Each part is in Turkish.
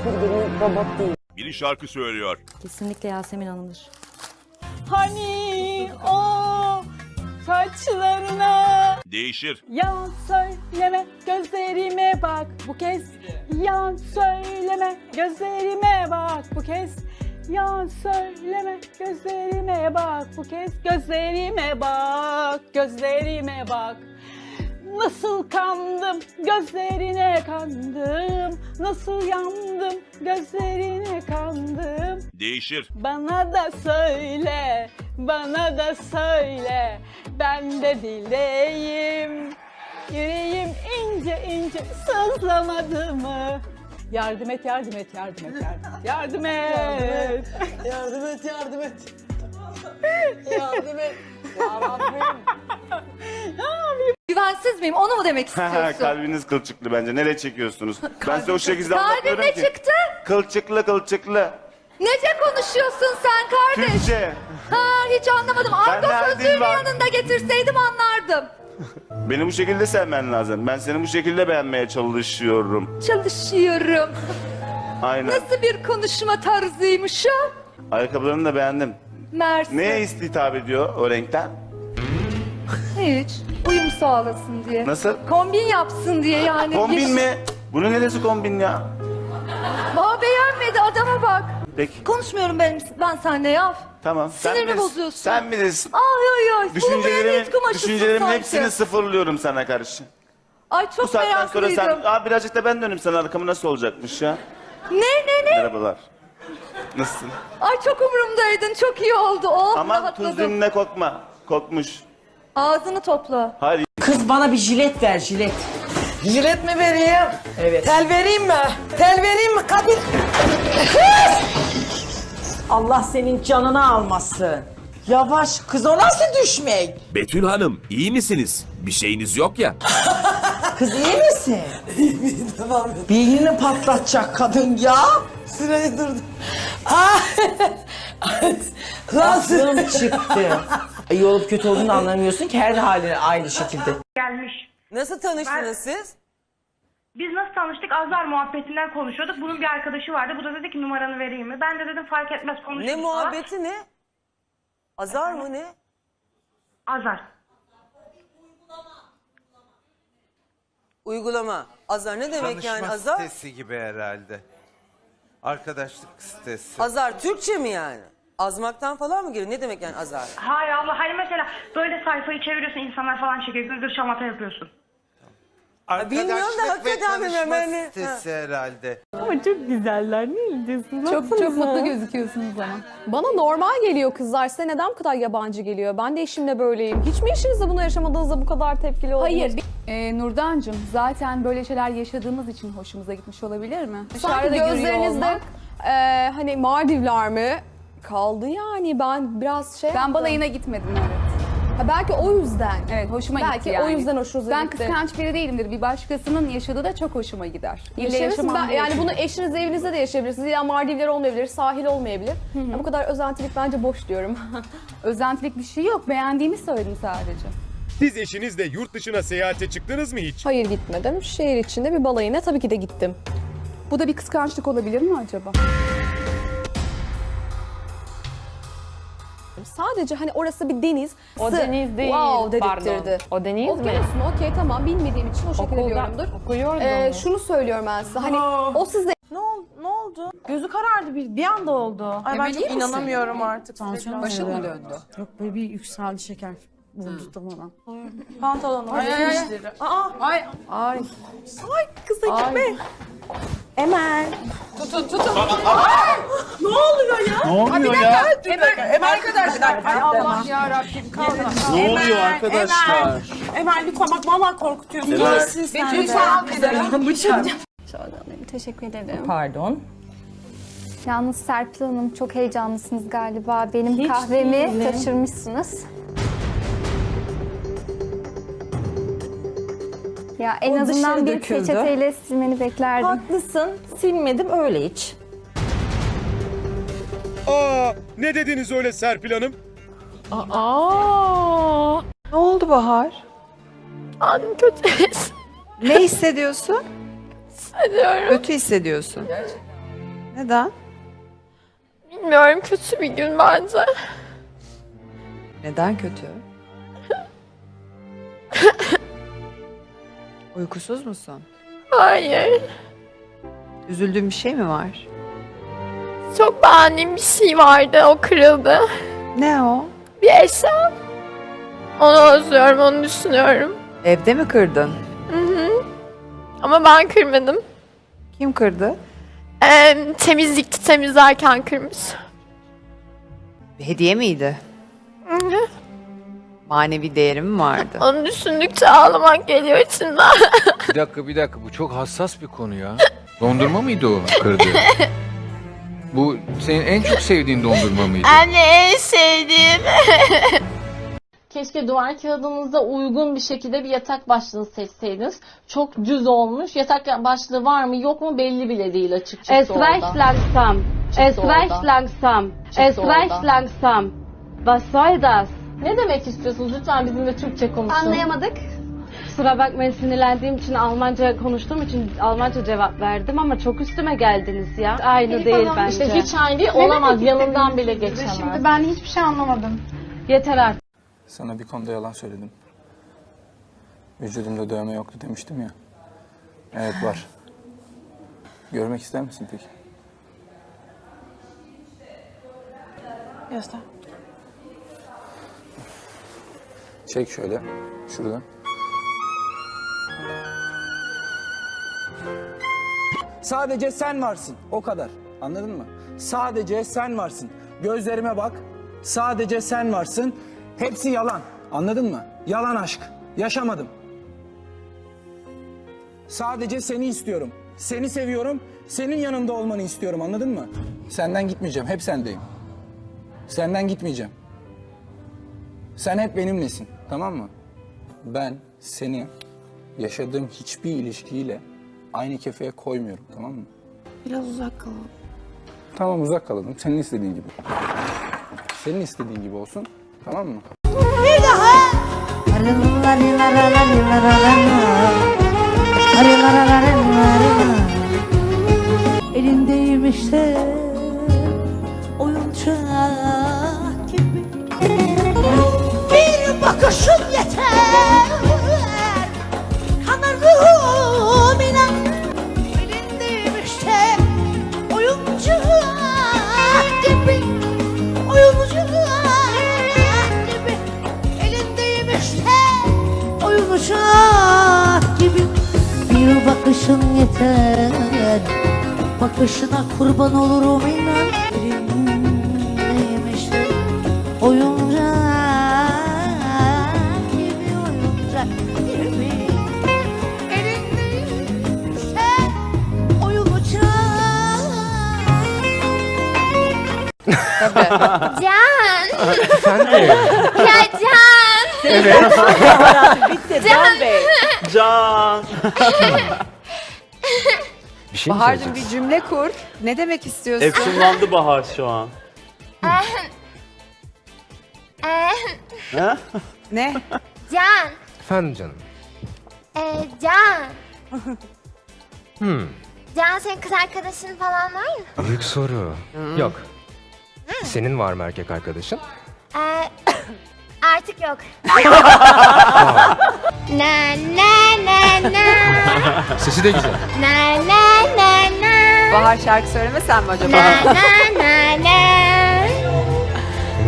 hiçbiri robot değil. Biri şarkı söylüyor. Kesinlikle Yasemin Hanım'dır. Hani o saçlarına Değişir. Yalan söyleme gözlerime bak bu kez Yalan söyleme gözlerime bak bu kez Yalan söyleme gözlerime bak bu kez Gözlerime bak gözlerime bak Nasıl kandım gözlerine kandım Nasıl yandım gözlerine kandım Değişir. bana da söyle, bana da söyle. Ben de dileyim. Yüreğim ince ince sızlamadı mı? Yardım et, yardım et, yardım et, yardım, yardım et. Yardım et, yardım et. yardım et. Ya Rabbim. Güvensiz miyim? Onu mu demek istiyorsun? Kalbiniz kılçıklı bence. Nereye çekiyorsunuz? ben size o şekilde Kalbim anlatmıyorum ne ki. çıktı? Kılçıklı kılçıklı. Nece konuşuyorsun sen kardeş? Türkçe. Ha hiç anlamadım. Argo ne sözlüğünü yanında getirseydim anlardım. Beni bu şekilde sevmen lazım. Ben seni bu şekilde beğenmeye çalışıyorum. Çalışıyorum. Aynen. Nasıl bir konuşma tarzıymış o? Ayakkabılarını da beğendim. Mersi. Neye istihap ediyor o renkten? Hiç. Uyum sağlasın diye. Nasıl? Kombin yapsın diye yani. Kombin mi? Bunun neresi kombin ya? Aa beğenmedi adama bak. Peki Konuşmuyorum ben, ben seninle ya. tamam. Sinirimi bilirsin. bozuyorsun. Sen bilirsin. Ay ay ay. Düşüncelerimin, düşüncelerimin hepsini sıfırlıyorum sana karşı. Ay Bu çok saatten sonra sen... Aa, birazcık da ben dönüm sana arkamı nasıl olacakmış ya? Ne ne ne? Merhabalar. Nasılsın? Ay çok umurumdaydın. Çok iyi oldu. Oh Aman rahatladım. kokma. Kokmuş. Ağzını topla. Hayır Kız bana bir jilet ver, jilet. Jilet mi vereyim? Evet. Tel vereyim mi? Tel vereyim mi Kadir? Allah senin canını almasın. Yavaş kız o nasıl düşmek? Betül Hanım iyi misiniz? Bir şeyiniz yok ya. Kız iyi misin? İyi tamam. Beynini patlatacak kadın ya. Sırayı durdu. Ah! Nasıl? Aklım çıktı. İyi olup kötü olduğunu anlamıyorsun ki her halin aynı şekilde. gelmiş. Nasıl tanıştınız Ben- siz? Biz nasıl tanıştık? Azar muhabbetinden konuşuyorduk. Bunun bir arkadaşı vardı. Bu da dedi ki numaranı vereyim mi? Ben de dedim fark etmez konuşuruz Ne falan. muhabbeti ne? Azar mı ne? Azar. Uygulama. Azar ne demek yani Tanışma azar? sitesi gibi herhalde. Arkadaşlık sitesi. Azar Türkçe mi yani? Azmaktan falan mı geliyor? Ne demek yani azar? Hayır abla. Hani mesela böyle sayfayı çeviriyorsun insanlar falan çekiyor. Gırgır şamata yapıyorsun. bilmiyorum da Arkadaşlık ve hakikaten bilmiyorum. tanışma Ben- sitesi herhalde. Ama çok güzeller. Ne diyorsun? Çok çok mutlu gözüküyorsunuz ama. Bana normal geliyor kızlar. Size neden bu kadar yabancı geliyor? Ben de eşimle böyleyim. Hiç mi eşinizle bunu yaşamadığınızda bu kadar tepkili oldunuz? Hayır. Ee, Nurdancığım zaten böyle şeyler yaşadığımız için hoşumuza gitmiş olabilir mi? Sanki Dışarıda görüyor gözlerinizde olmak. e, hani Mardivler mi kaldı yani ben biraz şey Ben yaptım. balayına gitmedim evet. Ha, belki o yüzden. Evet hoşuma Belki gitti yani. o yüzden hoşunuza ben gitti. kıskanç biri değilimdir. Bir başkasının yaşadığı da çok hoşuma gider. İlle yaşamam Ben- yani bunu eşiniz evinizde de yaşayabilirsiniz. Ya Mardivler olmayabilir, sahil olmayabilir. Ya bu kadar özentilik bence boş diyorum. Özentilik bir şey yok. Beğendiğimi söyledim sadece. Siz eşinizle yurt dışına seyahate çıktınız mı hiç? Hayır gitmedim. Şehir içinde bir balayına tabii ki de gittim. Bu da bir kıskançlık olabilir mi acaba? Sadece hani orası bir deniz. O deniz değil, Wow pardon. dedirtirdi. O deniz mi? Okyanus mu? Okey tamam bilmediğim için o şekilde Okulda diyorumdur. okuyordum. Ee, şunu söylüyorum ben size. Hani o size Ne oldu? Ne oldu? Gözü karardı bir, bir anda oldu. Ay ben çok inanamıyorum artık. Başın mı döndü? Yok böyle bir yükseldi şeker. Vurdu tamamen. Pantolonu. Ay ay ay. Aa. Ay. Ay kıza gitme. Emel. Ne oluyor ya? Emel arkadaşlar. Ay Allah. Ya Rabbim kaldı. Ne oluyor arkadaşlar? Emel lütfen bak vallahi korkutuyorsun. Evet. Lütfen al bizi. Teşekkür ederim. Pardon. Yalnız Serpil Hanım çok heyecanlısınız galiba. Benim Hiç kahvemi değilim. kaçırmışsınız. Ya en O azından bir döküldü. peçeteyle silmeni beklerdim. Haklısın. Silmedim öyle hiç. Aa, ne dediniz öyle Serpil Hanım? Ne oldu Bahar? Anım kötü. Ne hissediyorsun? Hissediyorum. Kötü hissediyorsun. Neden? Bilmiyorum kötü bir gün bence. Neden kötü? Uykusuz musun? Hayır. Üzüldüğün bir şey mi var? Çok beğendiğim bir şey vardı o kırıldı. Ne o? Bir eşya. Onu özlüyorum onu düşünüyorum. Evde mi kırdın? Hı hı. Ama ben kırmadım. Kim kırdı? Ee, temizlikte temizlerken kırmış. Bir hediye miydi? Hı hı. Manevi değeri mi vardı? Onu düşündükçe ağlamak geliyor içimden. Bir dakika bir dakika bu çok hassas bir konu ya. Dondurma mıydı o kırdı? Bu senin en çok sevdiğin dondurma mıydı? Anne en sevdiğim. Keşke duvar kağıdınızda uygun bir şekilde bir yatak başlığı seçseydiniz. Çok düz olmuş. Yatak başlığı var mı yok mu belli bile değil açıkçası Es reicht langsam. Es orada. reicht langsam. Çıktı Es reicht orada. langsam. Was soll das? Ne demek istiyorsunuz? Lütfen bizimle Türkçe konuşun. Anlayamadık. Kusura bakmayın sinirlendiğim için Almanca konuştuğum için Almanca cevap verdim ama çok üstüme geldiniz ya. Aynı değil bence. İşte hiç aynı değil. Olamaz. Yanından bile geçemez. Şimdi ben hiçbir şey anlamadım. Yeter artık. Sana bir konuda yalan söyledim. Vücudumda dövme yoktu demiştim ya. Evet var. Görmek ister misin peki? Göster. Çek şöyle. Şuradan. Sadece sen varsın. O kadar. Anladın mı? Sadece sen varsın. Gözlerime bak. Sadece sen varsın. Hepsi yalan. Anladın mı? Yalan aşk. Yaşamadım. Sadece seni istiyorum. Seni seviyorum. Senin yanımda olmanı istiyorum. Anladın mı? Senden gitmeyeceğim. Hep sendeyim. Senden gitmeyeceğim. Sen hep benimlesin. Tamam mı? Ben seni yaşadığım hiçbir ilişkiyle aynı kefeye koymuyorum. Tamam mı? Biraz uzak kalalım. Tamam uzak kalalım. Senin istediğin gibi. Senin istediğin gibi olsun. Tamam mı? Bir daha. Elindeyim işte bakışın yeter Kanarım inan Elindeyim oyuncak gibi. Oyuncak gibi Elindeyim işte gibi. Bir bakışın yeter Bakışına kurban olurum inan. Elimdeyim işte Oyuncak Can. Efendim? ya Can. Evet. Bitti Can Bey. Can. Bir şey mi Bahar'cığım bir söyleyeceksin? cümle kur. Ne demek istiyorsun? Efsunlandı Bahar şu an. Ha? Ne? Can. Efendim canım. Ee, Can. Hmm. Can senin kız arkadaşın falan var mı? Büyük soru. Yok. Senin var mı erkek arkadaşın? Ee, artık yok. na na na na. Sesi de güzel. Na na na na. Bahar şarkı söylemesen mi acaba? Na na na na.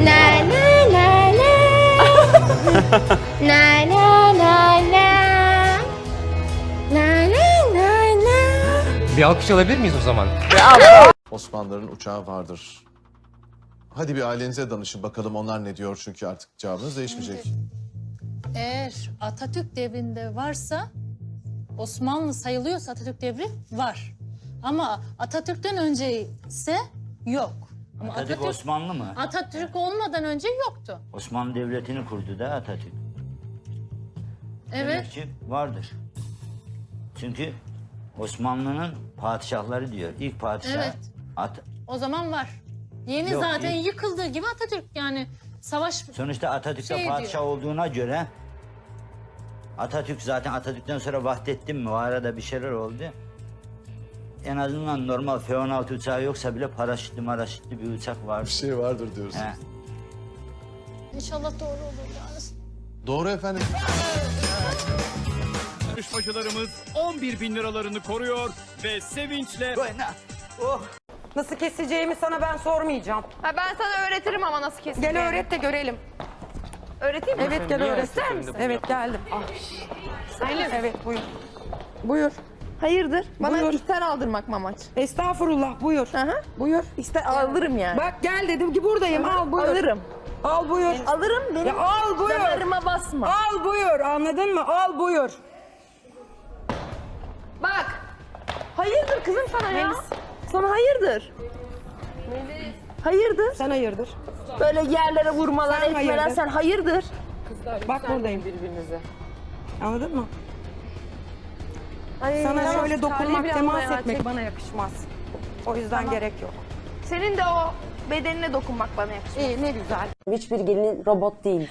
Na na na na. Na na na na. Na na na na. Bir alkış alabilir miyiz o zaman? Osmanlıların uçağı vardır. Hadi bir ailenize danışın bakalım onlar ne diyor çünkü artık cevabınız değişmeyecek. Eğer Atatürk devrinde varsa Osmanlı sayılıyorsa Atatürk devri var. Ama Atatürk'ten önce ise yok. Ama Atatürk Osmanlı mı? Atatürk olmadan önce yoktu. Osmanlı Devleti'ni kurdu da Atatürk. Evet. Demek ki vardır. Çünkü Osmanlı'nın padişahları diyor. İlk padişah Evet. At O zaman var. Yeni Yok, zaten ilk- yıkıldığı gibi Atatürk yani savaş Sonuçta Atatürk'te Şey padişah diyor. olduğuna göre Atatürk zaten Atatürk'ten sonra Vahdettin mi? O arada bir şeyler oldu. en azından normal F-16 uçağı yoksa bile paraşütlü maraşütlü bir uçak var. Bir şey vardır diyorsun. He. İnşallah doğru olur yani. Doğru efendim. Yarışmacılarımız 11 bin liralarını koruyor ve sevinçle... Nasıl keseceğimi sana ben sormayacağım. Ha, ben sana öğretirim ama nasıl kesileceğini. Gel öğret de görelim. Öğreteyim mi? Evet gel öğret. İster misin? Evet geldim. Evet buyur. Buyur. Hayırdır? Bana Buyur. ihtar aldırmak mı amaç? Estağfurullah buyur. Aha. Buyur. İster alırım yani. Bak gel dedim ki buradayım al buyur. Alırım. Al buyur. Alırım benim. Ya al buyur. Damarıma basma. Al buyur anladın mı? Al buyur. Bak. Hayırdır kızım sana ya? Sana hayırdır. Hayırdır. Sen hayırdır. Böyle yerlere vurmalar, Sen etmeler hayırdır. sen hayırdır. Bak buradayım. birbirinize. Anladın mı? Ay, Sana şöyle dokunmak, temas etmek bana yakışmaz. O yüzden Tamam. gerek yok. Senin de o bedenine dokunmak bana yakışmaz. İyi ne güzel. Hiçbir gelin robot değil.